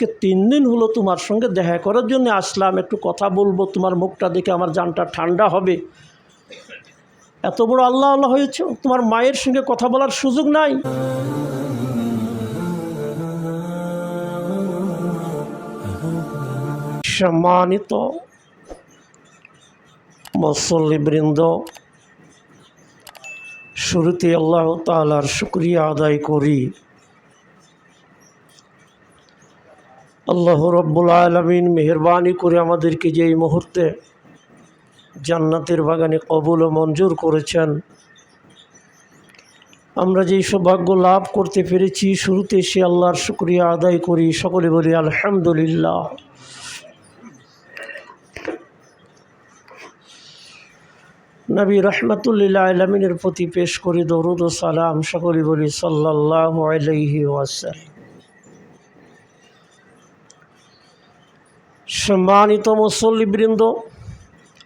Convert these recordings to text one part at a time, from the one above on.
আজকে তিন দিন হলো তোমার সঙ্গে দেখা করার জন্য আসলাম। একটু কথা বলব, তোমার মুখটা দেখে আমার জানটা ঠান্ডা হবে। এত বড় আল্লাহ আল্লাহ হয়েছে, তোমার মায়ের সঙ্গে কথা বলার সুযোগ নাই। সম্মানিত মুসল্লিবৃন্দ শুরুতে আল্লাহ তালার শুক্রিয়া আদায় করি। আল্লাহ রব্বুল আলমিন মেহরবানি করে আমাদেরকে যে এই মুহূর্তে জান্নাতের বাগানে কবুল ও মঞ্জুর করেছেন, আমরা যেই সৌভাগ্য লাভ করতে পেরেছি, শুরুতে সে আল্লাহর শুক্রিয়া আদায় করি। সকলে বলি, আলহামদুলিল্লাহ। নবী রহমতুল্লিল্লাহ আলমিনের প্রতি পেশ করি দরুদ ও সালাম। সকলে বলি সাল্লাহ আলহি ওয়াসাল্লাম। সম্মানিত মুসল্লিবৃন্দ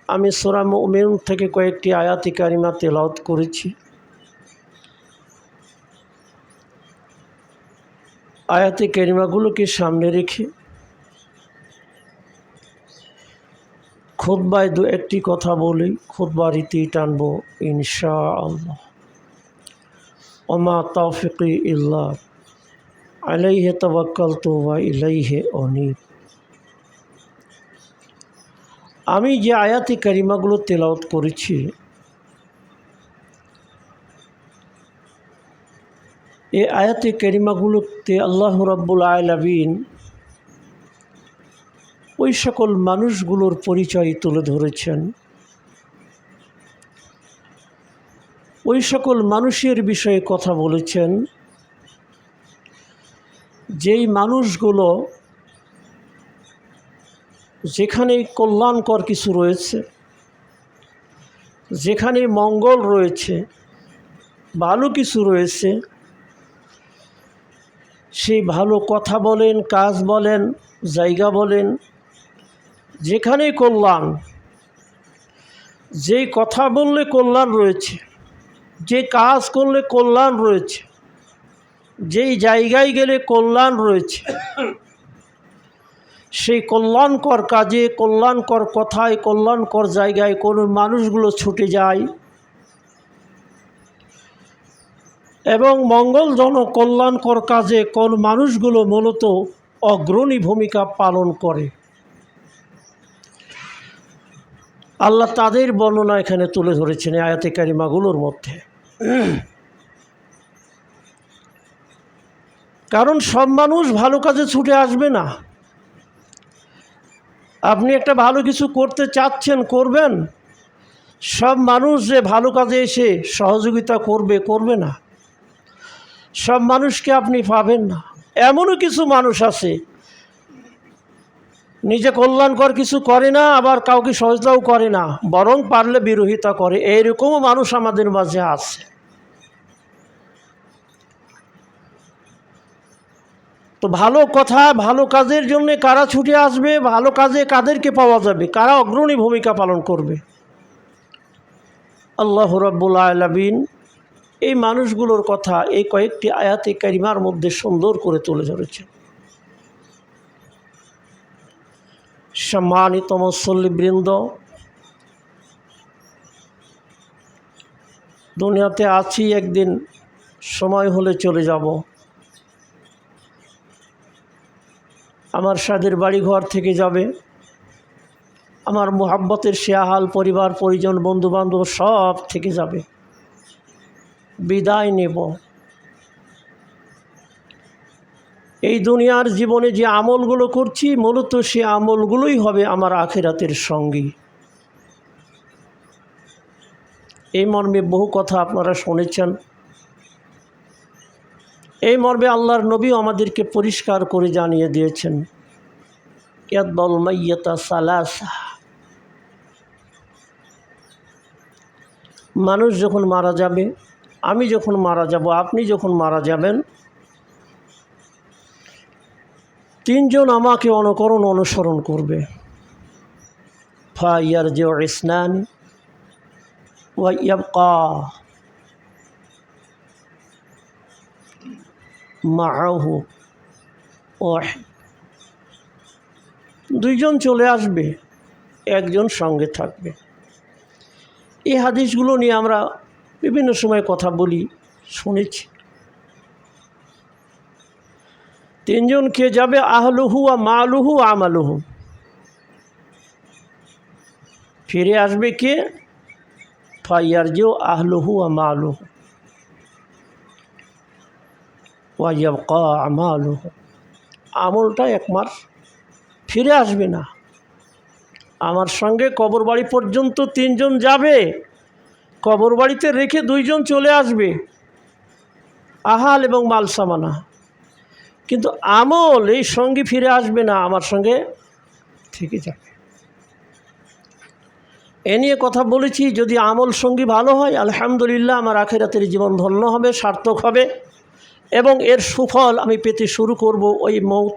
আমি সোরা মুমিন থেকে কয়েকটি আয়াতি কারিমা তেলাওত করেছি। আয়াতি কারিমাগুলোকে সামনে রেখে খুদ্বায় দু একটি কথা বলি খুদ্বা রীতি টানবো ইনশা আল্লাহ ওমা তৌফিকি ইল্লা আলাইহে তবাক্কাল তো ওয়া ইলাইহে অনিব। আমি যে আয়াতি কারিমাগুলো তেলাওত করেছি এই আয়াতি কারিমাগুলোতে আল্লাহ রাব্বুল আলামিন ওই সকল মানুষগুলোর পরিচয় তুলে ধরেছেন। ওই সকল মানুষের বিষয়ে কথা বলেছেন। যেই মানুষগুলো যেখানে কল্যাণকর কিছু রয়েছে যেখানে মঙ্গল রয়েছে, ভালো কিছু রয়েছে, সেই ভালো কথা বলেন, কাজ বলেন, জায়গা বলেন যেখানে কল্যাণ, যেই কথা বললে কল্যাণ রয়েছে, যে কাজ করলে কল্যাণ রয়েছে, যেই জায়গায় গেলে কল্যাণ রয়েছে সেই কল্যাণকর কাজে, কল্যাণকর কথায়, কল্যাণকর জায়গায় কোনো মানুষগুলো ছুটে যায়। এবং মঙ্গলজনক কল্যাণকর কাজে কোন মানুষগুলো মূলত অগ্রণী ভূমিকা পালন করে। আল্লাহ তাদের বর্ণনা এখানে তুলে ধরেছেন আয়াতে কারিমাগুলোর মধ্যে। কারণ সব মানুষ ভালো কাজে ছুটে আসবে না। আপনি একটা ভালো কিছু করতে চাচ্ছেন, করবেন? সব মানুষ যে ভালো কাজে এসে সহযোগিতা করবে করবে না। সব মানুষকে আপনি পাবেন না। এমনও কিছু মানুষ আছে। নিজে কল্যাণকর কিছু করে না, আবার কাউকে সহজতাও করে না, বরং পারলে বিরোধিতা করে। এইরকমও মানুষ আমাদের মাঝে আছে। তো ভালো কথা, ভালো কাজের জন্য কারা ছুটে আসবে, ভালো কাজে কাদেরকে পাওয়া যাবে, কারা অগ্রণী ভূমিকা পালন করবে? আল্লাহ রব্বুল আলমিন এই মানুষগুলোর কথা এই কয়েকটি আয়াতে কারিমার মধ্যে সুন্দর করে তুলে ধরেছেন। সম্মানিত মুসল্লিবৃন্দ, দুনিয়াতে আছি, একদিন সময় হলে চলে যাব। আমার স্বাদের বাড়িঘর থেকে যাবে। আমার মোহাব্বতের শেয়াহাল পরিবার, পরিজন, বন্ধুবান্ধব সব থেকে যাবে। বিদায় নেব। এই দুনিয়ার জীবনে যে আমলগুলো করছি, মূলত সে আমলগুলোই হবে আমার আখেরাতের সঙ্গী। এই মর্মে বহু কথা আপনারা শুনেছেন। এই মর্মে আল্লাহর নবী আমাদেরকে পরিষ্কার করে জানিয়ে দিয়েছেন সালাসা। মানুষ যখন মারা যাবে, আমি যখন মারা যাব, আপনি যখন মারা যাবেন, তিনজন আমাকে অনুকরণ অনুসরণ করবে। ফাইয়ার যে ইসনান ওয়াইয়াবকা। মাহু ওয়াহিদ দুইজন চলে আসবে, একজন সঙ্গে থাকবে। এই হাদিসগুলো নিয়ে আমরা বিভিন্ন সময় কথা বলি, শুনেছি। তিনজন কে যাবে? আহলুহু আ মালুহু আমালুহু। ফিরে আসবে কে? ফাইয়ার যে আহলুহু আ মালুহু। ওয়াইয়াবকা আমালুহু। আমলটা এক মাস ফিরে আসবে না। আমার সঙ্গে কবর বাড়ি পর্যন্ত তিনজন যাবে। কবর বাড়িতে রেখে দুইজন চলে আসবে। আহাল এবং মাল সামানা। কিন্তু আমল এই সঙ্গী ফিরে আসবে না, আমার সঙ্গে থেকে যাবে। এ নিয়ে কথা বলেছি, যদি আমল সঙ্গী ভালো হয়, আলহামদুলিল্লাহ, আমার আখেরাতের জীবন ধন্য হবে, সার্থক হবে। এবং এর সুফল আমি পেতে শুরু করব ওই মৌত।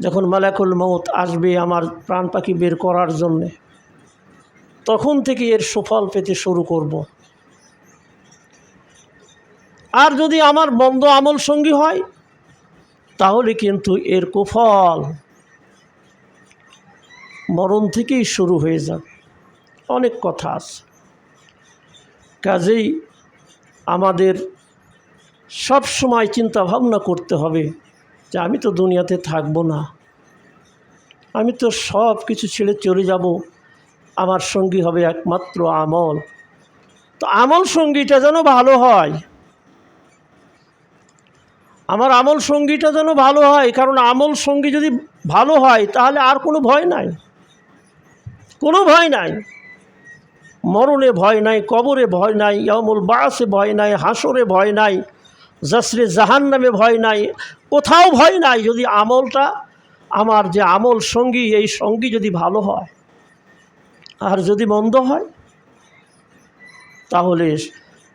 যখন মালাকুল মৌত আসবে আমার প্রাণ পাখি বের করার জন্যে, তখন থেকে এর সুফল পেতে শুরু করব। আর যদি আমার বন্ধ আমল সঙ্গী হয়, তাহলে কিন্তু এর কুফল মরণ থেকেই শুরু হয়ে যাবে। অনেক কথা আছে। কাজেই আমাদের সব সময় চিন্তা ভাবনা করতে হবে যে আমি তো দুনিয়াতে থাকব না। আমি তো সব কিছু ছেড়ে চলে যাব। আমার সঙ্গী হবে একমাত্র আমল। তো আমল সঙ্গীটা যেন ভালো হয়। আমার আমল সঙ্গীটা যেন ভালো হয়, কারণ আমল সঙ্গী যদি ভালো হয়, তাহলে আর কোনো ভয় নাই। কোনো ভয় নাই। মরণে ভয় নাই, কবরে ভয় নাই ইয়ামুল বাসে ভয় নাই, হাসরে ভয় নাই জাসরে জাহান নামে ভয় নাই, কোথাও ভয় নাই। যদি আমলটা, আমার যে আমল সঙ্গী, এই সঙ্গী যদি ভালো হয়, আর যদি মন্দ হয়, তাহলে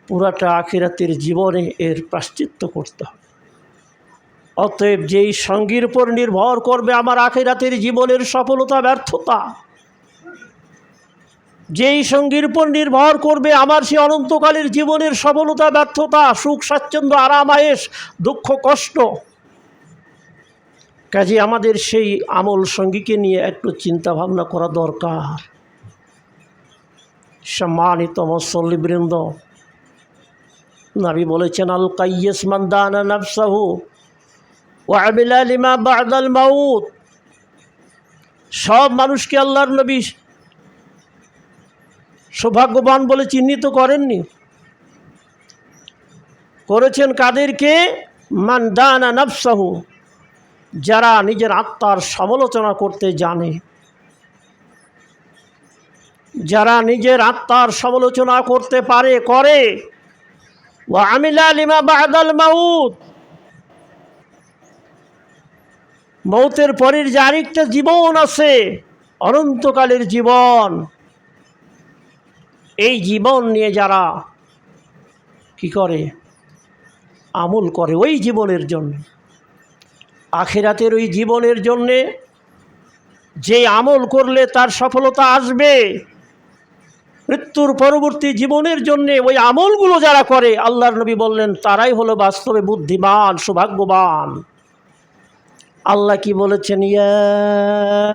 পুরাটা আখিরাতের জীবনে এর প্রাশ্চিত্য করতে হবে। অতএব যেই সঙ্গীর উপর নির্ভর করবে আমার আখিরাতের জীবনের সফলতা, ব্যর্থতা যেই সঙ্গীর উপর নির্ভর করবে আমার সে অনন্তকালের জীবনের সফলতা, ব্যর্থতা, সুখ, স্বাচ্ছন্দ্য আরাম আয়েস দুঃখ, কষ্ট। কাজে আমাদের সেই আমল সঙ্গীকে নিয়ে একটু চিন্তা ভাবনা করা দরকার। সম্মানিত মুসল্লিবৃন্দ, নাবি বলেছেন, আল কাইয়েস মান্দানা নাফসাহু ওয়াবিলা লিমা বাদাল মাউত। সব মানুষকে আল্লাহর নবী সৌভাগ্যবান বলে চিহ্নিত করেননি। করেছেন কাদেরকে, মান মানদানা নফসাহু, যারা নিজের আত্মার সমালোচনা করতে জানে। যারা নিজের আত্মার সমালোচনা করতে পারে, করে। ও আমিলা লিমা বাদাল মাউত। মৌতের পরের যে আরেকটা জীবন আছে, অনন্তকালের জীবন। এই জীবন নিয়ে যারা কি করে? আমল করে ওই জীবনের জন্য। আখেরাতের ওই জীবনের জন্যে যে আমল করলে তার সফলতা আসবে। মৃত্যুর পরবর্তী জীবনের জন্যে ওই আমলগুলো যারা করে, আল্লাহর নবী বললেন, তারাই হলো বাস্তবে বুদ্ধিমান, সৌভাগ্যবান। আল্লাহ কি বলেছেন? ইয়া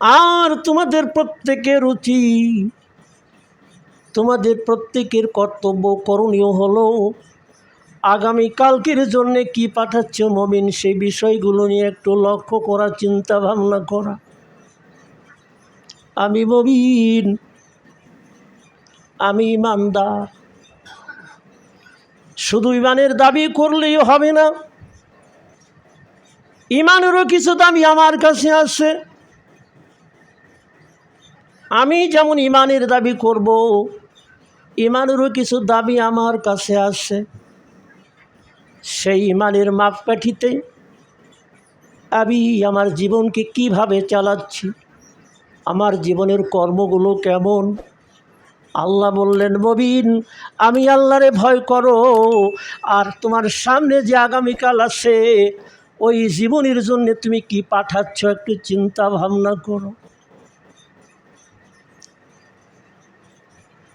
আর তোমাদের প্রত্যেকের রুচি তোমাদের প্রত্যেকের কর্তব্য করণীয় হলো আগামী কালকের জন্যে কি পাঠাচ্ছ মমিন সেই বিষয়গুলো নিয়ে একটু লক্ষ্য করা চিন্তা ভাবনা করা। আমি মমিন, আমি ইমানদার। শুধু ইমানের দাবি করলেই হবে না। ইমানেরও কিছু দাবি আমার কাছে আছে। আমি যেমন ইমানের দাবি করব, ইমানেরও কিছু দাবি আমার কাছে আছে। সেই ইমানের মাপকাঠিতে আমি আমার জীবনকে কীভাবে চালাচ্ছি, আমার জীবনের কর্মগুলো কেমন? আল্লাহ বললেন, মবিন, আমি আল্লাহরে ভয় করো, আর তোমার সামনে যে আগামীকাল আছে, ওই জীবনের জন্য তুমি কি পাঠাচ্ছ একটু চিন্তা ভাবনা করো।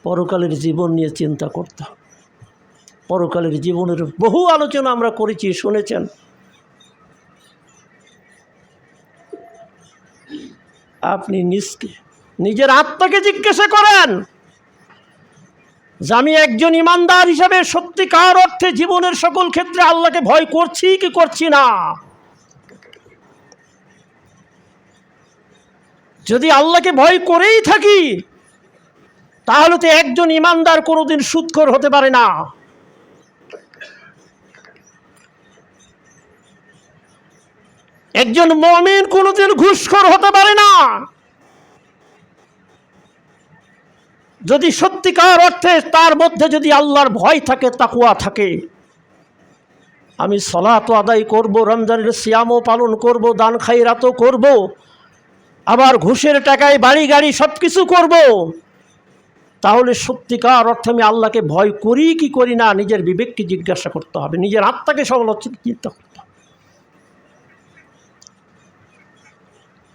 পরকালের জীবন নিয়ে চিন্তা করতে হবে। পরকালের জীবনের বহু আলোচনা আমরা করেছি, শুনেছেন। আপনি নিজকে, নিজের আত্মাকে জিজ্ঞাসা করেন, যে আমি একজন ইমানদার হিসাবে সত্যিকার অর্থে জীবনের সকল ক্ষেত্রে আল্লাহকে ভয় করছি কি করছি না? যদি আল্লাহকে ভয় করেই থাকি তাহলে তো একজন ইমানদার কোনোদিন সুৎখর হতে পারে না। একজন মমিন কোনোদিন ঘুষখোর হতে পারে না। যদি সত্যিকার অর্থে তার মধ্যে যদি আল্লাহর ভয় থাকে তাকুয়া থাকে, আমি সলাত আদায় করব, রমজানের সিয়ামও পালন করব, দান খাইরাতও করব, আবার ঘুষের টাকায় বাড়ি গাড়ি সব কিছু করব। তাহলে সত্যিকার অর্থে আমি আল্লাহকে ভয় করি কি করি না নিজের বিবেককে জিজ্ঞাসা করতে হবে, নিজের আত্মাকে সমালোচনা চিন্তা করতে হবে।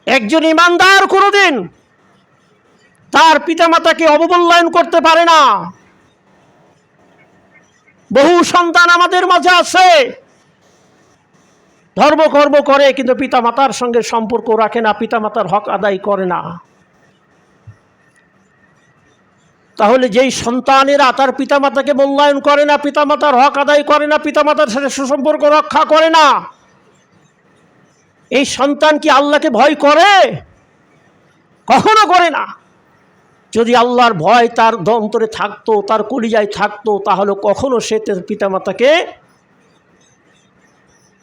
একজন ইমানদার কোনোদিন তার পিতামাতাকে অবমূল্যায়ন করতে পারে না। বহু সন্তান আমাদের মাঝে আছে ধর্মকর্ম করে কিন্তু পিতামাতার সঙ্গে সম্পর্ক রাখে না, পিতামাতার হক আদায় করে না। তাহলে যেই সন্তানেরা তার পিতামাতাকে মূল্যায়ন করে না, পিতামাতার হক আদায় করে না, পিতামাতার সাথে সুসম্পর্ক রক্ষা করে না, এই সন্তান কি আল্লাহকে ভয় করে? কখনো করে না। যদি আল্লাহর ভয় তার দন্তরে থাকতো, তার কলিজায় থাকতো, তাহলে কখনো সে তার পিতামাতাকে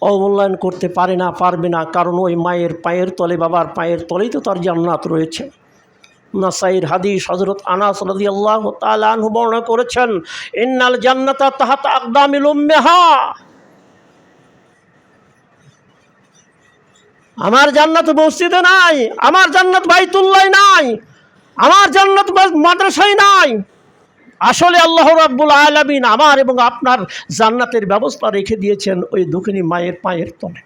অবমূল্যায়ন করতে পারে না, পারবে না, কারণ ওই মায়ের পায়ের তলে, বাবার পায়ের তলেই তো তার জান্নাত রয়েছে। নাসাইর হাদিস হজরত আনাস রাদি আল্লাহ তালু বর্ণনা করেছেন, ইন্নাল জান্নাতা তাহাত আকদামিল উম্মেহা। আমার জান্নাত মসজিদে নাই, আমার জান্নাত বাইতুল্লাহ নাই, আমার জান্নাত মাদ্রাসায় নাই। আসলে আল্লাহ রাব্বুল আলামিন আমার এবং আপনার জান্নাতের ব্যবস্থা রেখে দিয়েছেন ওই দুঃখিনী মায়ের পায়ের তলে।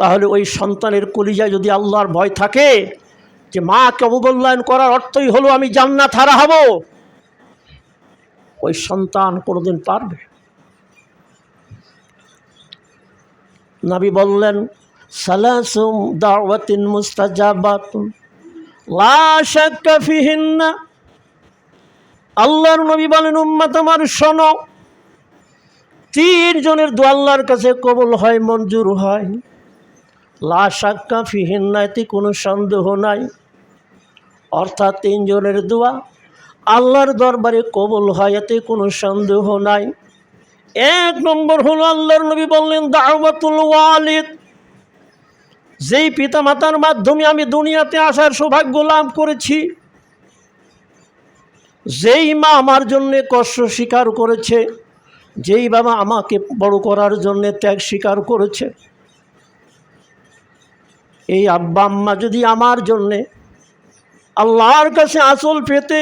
তাহলে ওই সন্তানের কলিজায় যদি আল্লাহর ভয় থাকে যে মাকে অবমূল্যায়ন করার অর্থই হলো আমি জান্নাত হারা হব, ওই সন্তান কোনোদিন পারবে? নাবি বললেন, সালাসুম দাওয়াতিন মুস্তাজাবাতুন, লা শাক্কা ফিহিন্না। আল্লাহর নবী বলেন, উম্মত আমার শোনো তিন জনের দু আল্লাহর কাছে কবুল হয়, মঞ্জুর হয়। লা শাক্কা ফিহিন্না এতে কোনো সন্দেহ নাই। অর্থাৎ তিনজনের দোয়া, আল্লাহর দরবারে কবল হয়, এতে কোনো সন্দেহ নাই। এক নম্বর হলো আল্লাহর নবী বললেন, দাওয়াতুল ওয়ালিদ। যেই পিতা মাতার মাধ্যমে আমি দুনিয়াতে আসার সৌভাগ্য লাভ করেছি, যেই মা আমার জন্যে কষ্ট স্বীকার করেছে, যেই বাবা আমাকে বড় করার জন্যে ত্যাগ স্বীকার করেছে এই আব্বা আম্মা যদি আমার জন্যে আল্লাহর কাছে আসল পেতে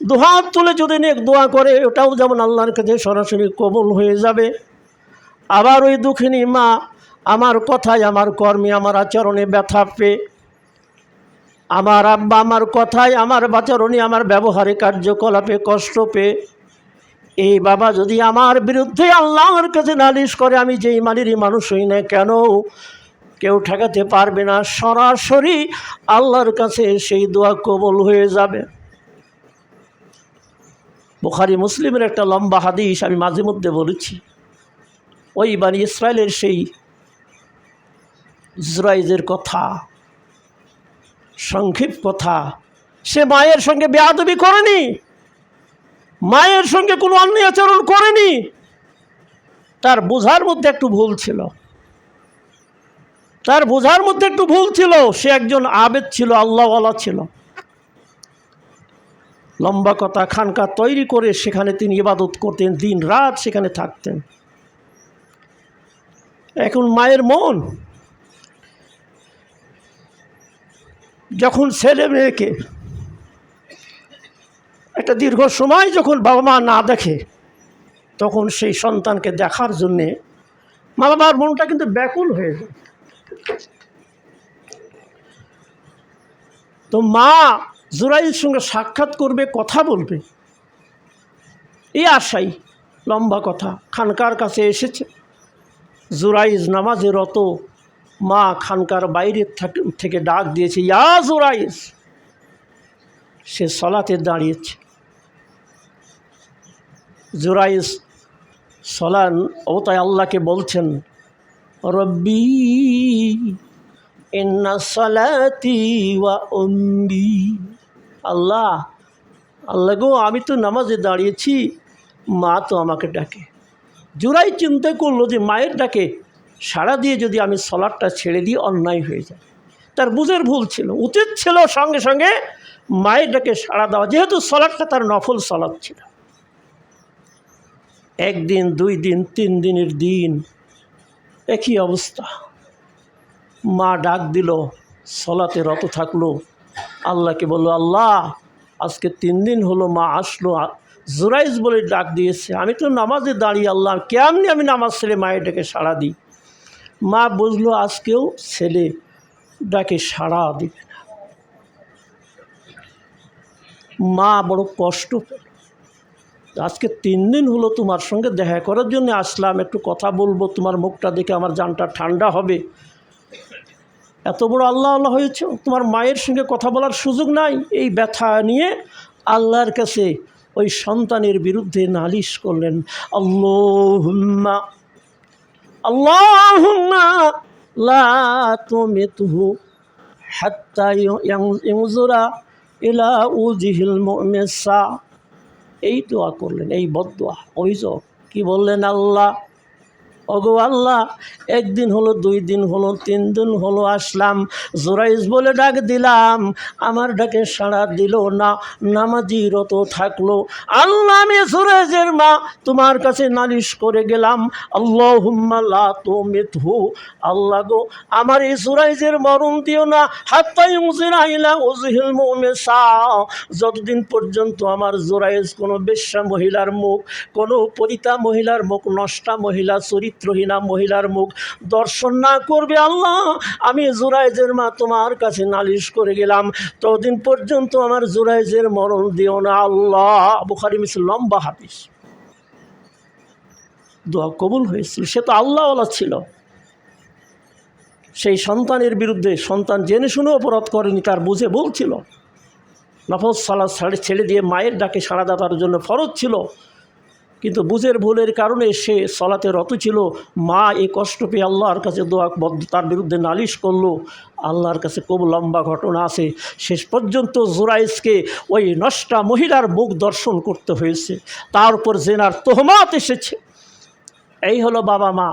দুহাত তুলে যদি নেক দোয়া করে, ওটাও যেমন আল্লাহর কাছে সরাসরি কবল হয়ে যাবে। আবার ওই দুঃখিনী মা আমার কথায়, আমার কর্মে, আমার আচরণে ব্যথা পেয়ে, আমার আব্বা আমার কথায়, আমার আচরণে, আমার ব্যবহারে কার্যকলাপে কষ্ট পেয়ে, এই বাবা যদি আমার বিরুদ্ধে আল্লাহর কাছে নালিশ করে, আমি যেই মানেরই মানুষ হই না কেন কেউ ঠেকাতে পারবে না, সরাসরি আল্লাহর কাছে সেই দোয়া কবল হয়ে যাবে। বুখারি মুসলিমের একটা লম্বা হাদিস আমি মাঝে মধ্যে বলেছি। ওই বাণী ইসরায়েলের সেই ইসরায়েলের কথা, সংক্ষিপ্ত কথা, সে মায়ের সঙ্গে বেয়াদবি করেনি, মায়ের সঙ্গে কোনো অন্যায় আচরণ করেনি। তার বোঝার মধ্যে একটু ভুল ছিল। তার বোঝার মধ্যে একটু ভুল ছিল। সে একজন আবেদ ছিল, আল্লাহওয়ালা ছিল। লম্বা কথা খানকা তৈরি করে সেখানে তিনি ইবাদত করতেন দিন রাত সেখানে থাকতেন। এখন মায়ের মন। যখন ছেলে মেয়েকে একটা দীর্ঘ সময় যখন বাবা মা না দেখে, তখন সেই সন্তানকে দেখার জন্যে মা বাবার মনটা কিন্তু ব্যাকুল হয়ে যায়। তো মা জুরাইয়ের সঙ্গে সাক্ষাৎ করবে, কথা বলবে। এই আশাই, লম্বা কথা, খানকার কাছে এসেছে। জুরাইজ নামাজে রত মা খানকার বাইরে থাক- ডাক দিয়েছে, ইয়া জুরাইজ সে সলাতে দাঁড়িয়েছে। জুরাইজ সলান অবতায় আল্লাহকে বলছেন ইন্না সলাতি ওয়া উম্মি। আল্লাহ আল্লাহ গো, আমি তো নামাজে দাঁড়িয়েছি, মা তো আমাকে ডাকে। জোরাই চিন্তা করল যে মায়ের ডাকে, সাড়া দিয়ে যদি আমি সলাটটা ছেড়ে দিই, অন্যায় হয়ে যায়। তার বুঝের ভুল ছিল। উচিত ছিল সঙ্গে সঙ্গে মায়ের ডাকে সাড়া দেওয়া, যেহেতু সলাটটা তার নফল সলাট ছিল। একদিন, দুই দিন, তিন দিনের দিন একই অবস্থা। মা ডাক দিল, সলাতে রত থাকল। আল্লাহকে বলল, আল্লাহ, আজকে তিন দিন হলো মা আসলো। জুরাইজ বলে ডাক দিয়েছে। আমি তো নামাজে দাঁড়িয়ে আল্লাহ, কেমনি আমি নামাজ ছেড়ে মায়ের ডাকে সাড়া দিই? মা বুঝলো, আজকেও ছেলে ডাকে সাড়া দিবে না। মা বড় কষ্ট পেল। আজকে তিন দিন হলো তোমার সঙ্গে দেখা করার জন্য আসলাম। একটু কথা বলব, তোমার মুখটা দেখে আমার জানটা ঠান্ডা হবে। এত বড় আল্লাহ আল্লাহ হয়েছে, তোমার মায়ের সঙ্গে কথা বলার সুযোগ নাই। এই ব্যথা নিয়ে আল্লাহর কাছে ওই সন্তানের বিরুদ্ধে নালিশ করলেন, আল্লাহুম্মা আল্লাহুম্মা, লা তুমিতহু হাত্তা ইউজুরা ইলা উজিহিল মুমিসা। এই দোয়া করলেন এই বদোয়া অভিযোগ কি বললেন আল্লাহ? ওগো আল্লাহ, একদিন হলো, দুই দিন হলো, তিন দিন হলো, আসলাম। জোরাইজ বলে ডাক দিলাম, আমার ডাকে সাড়া দিল না নামাজি রত থাকল। আল্লাহ, আমি জোরাইজের মা, তোমার কাছে নালিশ করে গেলাম আল্লাহ হুম্মাল্লা তো মেথু আল্লাহ গো, আমার এই জোরাইজের মরণ দিও না হাত্তাই উজিরাইলা উজহিল যতদিন পর্যন্ত আমার জোরাইজ কোনো বেশ্যা মহিলার মুখ, কোনো পরিতা মহিলার মুখ, নষ্টা মহিলা চরিত্রহীনা মহিলার মুখ। দর্শন না করবে আল্লাহ। আমি জুরাইজের মা তোমার কাছে নালিশ করে গেলাম। ততদিন পর্যন্ত আমার জুরাইজের মরণ দিও না আল্লাহ। বুখারি মিছিল লম্বা হাদিস। দোয়া কবুল হয়েছিল। সে তো আল্লাহওয়ালা ছিল। সেই সন্তানের বিরুদ্ধে সন্তান জেনে শুনে অপরাধ করেনি, তার বুঝে বলছিল নফজ সালা ছেড়ে দিয়ে মায়ের ডাকে সাড়া দেওয়ার জন্য ফরজ ছিল। কিন্তু বুঝের ভুলের কারণে সে সলাতে রত ছিল। মা এই কষ্ট পেয়ে আল্লাহর কাছে দোয়া তার বিরুদ্ধে নালিশ করল। আল্লাহর কাছে খুব লম্বা ঘটনা আছে। শেষ পর্যন্ত জোরাইজকে ওই নষ্টা মহিলার মুখ দর্শন করতে হয়েছে। তার উপর জেনার তোহমাত এসেছে। এই হলো বাবা মা।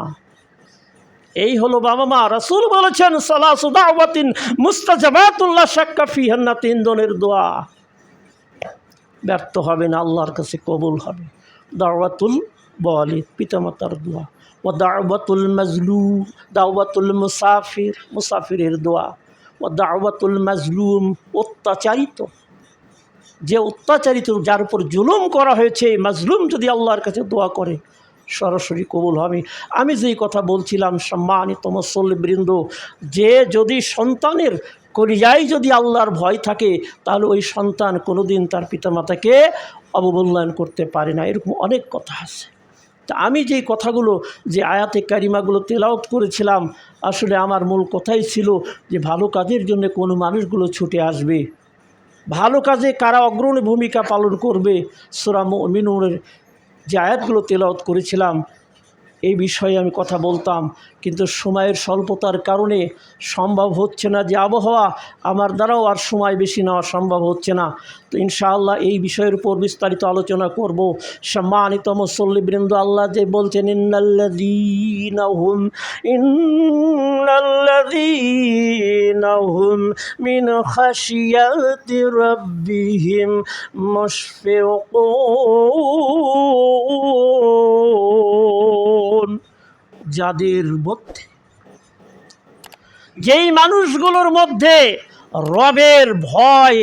এই হলো বাবা মা। রাসুল বলেছেন সালাসুদাওয়াতিন মুস্তাজাবাতুল্লাহ শাক্কা ফিহান্না তিন দনের দোয়া। ব্যর্থ হবে না, আল্লাহর কাছে কবুল হবে। দাওয়াতুল বলি, পিতামাতার দোয়া। ও দাওয়াতুল মাজলু, দাওয়াতুল মুসাফির, মুসাফিরের দোয়া। ও দাওয়াতুল মাজলুম, অত্যাচারিত। যে অত্যাচারিত, যার উপর জুলুম করা হয়েছে মাজলুম যদি আল্লাহর কাছে দোয়া করে, সরাসরি কবুল হবে। আমি যেই কথা বলছিলাম, সম্মানিত মুসল্লিবৃন্দ যে যদি সন্তানের কলিজায় যদি আল্লাহর ভয় থাকে, তাহলে ওই সন্তান কোনোদিন তার পিতামাতাকে অবমূল্যায়ন করতে পারে না। এরকম অনেক কথা আছে। তা আমি যেই কথাগুলো, যে আয়াতে কারিমাগুলো তেলাওত করেছিলাম, আসলে আমার মূল কথাই ছিল যে ভালো কাজের জন্য কোনো মানুষগুলো ছুটে আসবে। ভালো কাজে কারা অগ্রণী ভূমিকা পালন করবে? সুরাম মিনুরের যে আয়াতগুলো তেলাওত করেছিলাম, এই বিষয়ে আমি কথা বলতাম। কিন্তু সময়ের স্বল্পতার কারণে সম্ভব হচ্ছে না যে আবহাওয়া আমার দ্বারাও আর সময় বেশি নেওয়া সম্ভব হচ্ছে না। তো ইনশাআল্লাহ এই বিষয়ের উপর বিস্তারিত আলোচনা করব। সম্মানিত মুসল্লিবৃন্দ, আল্লাহ যে বলছেন মুশফিকুন যাদের মধ্যে, যেই মানুষগুলোর মধ্যে রবের ভয়,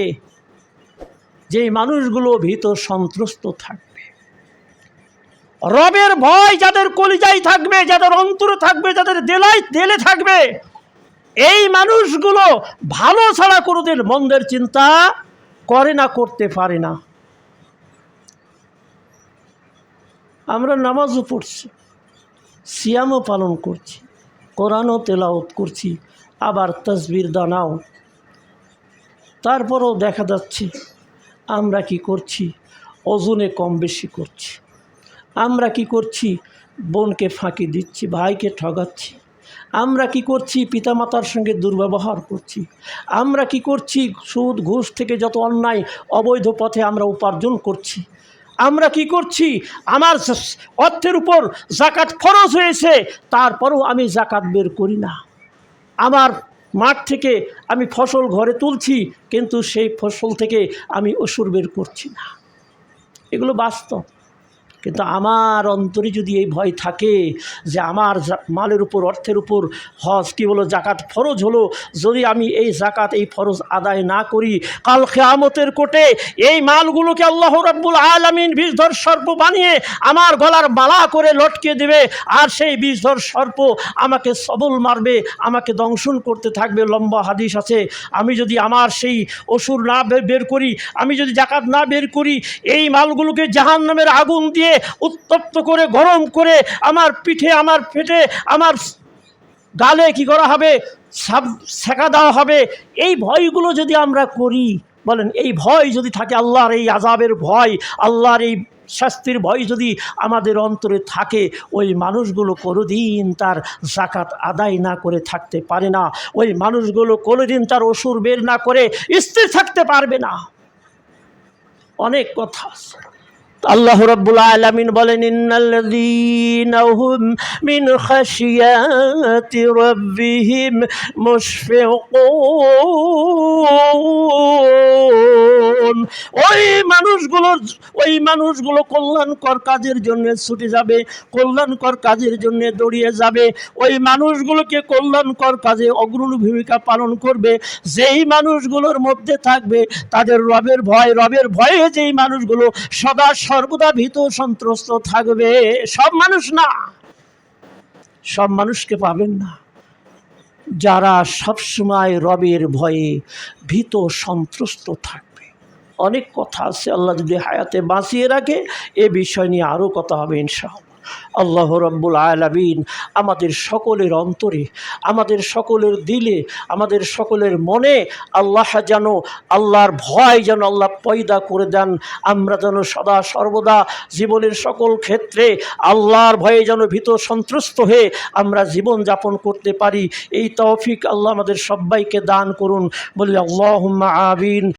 যেই মানুষগুলো ভীত সন্ত্রস্ত থাকবে, রবের ভয় যাদের কলিজাই থাকবে, যাদের অন্তরে থাকবে, যাদের দেলাই দেলে থাকবে, এই মানুষগুলো ভালো ছাড়া কোনোদিন মন্দের চিন্তা করে না, করতে পারে না। আমরা নামাজও পড়ছি। সিয়ামও পালন করছি, কোরআনও তেলাওত করছি, আবার তসবির দানাও। তারপরেও দেখা যাচ্ছে, আমরা কি করছি? ওজনে কম বেশি করছি। আমরা কি করছি? বোনকে ফাঁকি দিচ্ছি, ভাইকে ঠগাচ্ছি। আমরা কি করছি? পিতামাতার সঙ্গে দুর্ব্যবহার করছি। আমরা কি করছি? সুদ, ঘুষ থেকে যত অন্যায় অবৈধ পথে আমরা উপার্জন করছি। আমরা কি করছি? আমার অর্থের উপর জাকাত ফরজ হয়েছে, তারপরেও আমি জাকাত বের করি না। আমার মাঠ থেকে আমি ফসল ঘরে তুলছি, কিন্তু সেই ফসল থেকে আমি অসুর বের করছি না। এগুলো বাস্তব। কিন্তু আমার অন্তরে যদি এই ভয় থাকে যে আমার মালের উপর, অর্থের উপর হজ কী বলো জাকাত ফরজ হলো, যদি আমি এই জাকাত এই ফরজ আদায় না করি, কাল খেয়ামতের কোটে এই মালগুলোকে আল্লাহ রাব্বুল আলামিন বিষধর সর্প বানিয়ে আমার গলার মালা করে লটকে দেবে, আর সেই বিষধর সর্প আমাকে সবল মারবে, আমাকে দংশন করতে থাকবে, লম্বা হাদিস আছে। আমি যদি আমার সেই অসুর না বের করি, আমি যদি জাকাত না বের করি, এই মালগুলোকে জাহান নামের আগুন দিয়ে উত্তপ্ত করে, গরম করে আমার পিঠে, আমার পেটে, আমার গালে কি করা হবে? সাব, সেকা দেওয়া হবে। এই ভয়গুলো যদি আমরা করি, বলেন, এই ভয় যদি থাকে, আল্লাহর এই আজাবের ভয়, আল্লাহর এই শাস্তির ভয় যদি আমাদের অন্তরে থাকে, ওই মানুষগুলো কোনোদিন তার জাকাত আদায় না করে থাকতে পারে না। ওই মানুষগুলো কোনোদিন তার অসুর বের না করে স্থির থাকতে পারবে না। অনেক কথা আছে। আল্লাহ রাব্বুল আলামিন বলেন, ইন্নাল্লাযীনা হুম মিন খাশিয়াতি রাব্বিহিম মুশফিকুন। ওই মানুষগুলো ওই মানুষগুলো কল্যাণকর কাজের জন্য ছুটে যাবে, কল্যাণকর কাজের জন্য দৌড়িয়ে যাবে। ওই মানুষগুলোকে কল্যাণকর কাজে অগ্রণী ভূমিকা পালন করবে। যেই মানুষগুলোর মধ্যে থাকবে, তাদের রবের ভয়, রবের ভয়ে যেই মানুষগুলো সদা সর্বদা ভীত সন্ত্রস্ত থাকবে। সব মানুষ না। সব মানুষকে পাবেন না। যারা সবসময় রবের ভয়ে ভীত সন্ত্রস্ত থাকবে। অনেক কথা আছে। আল্লাহ যদি হায়াতে বাঁচিয়ে রাখে, এ বিষয় নিয়ে আরও কথা হবে ইনশাআল্লাহ। আল্লাহ রব্বুল আলামিন আমাদের সকলের অন্তরে, আমাদের সকলের দিলে, আমাদের সকলের মনে আল্লাহ যেন, আল্লাহর ভয় যেন আল্লাহ পয়দা করে দেন। আমরা যেন সদা সর্বদা জীবনের সকল ক্ষেত্রে আল্লাহর ভয়ে যেন ভীত সন্ত্রস্ত হয়ে আমরা জীবন যাপন করতে পারি। এই তৌফিক আল্লাহ আমাদের সবাইকে দান করুন। বলি আল্লাহ আবিন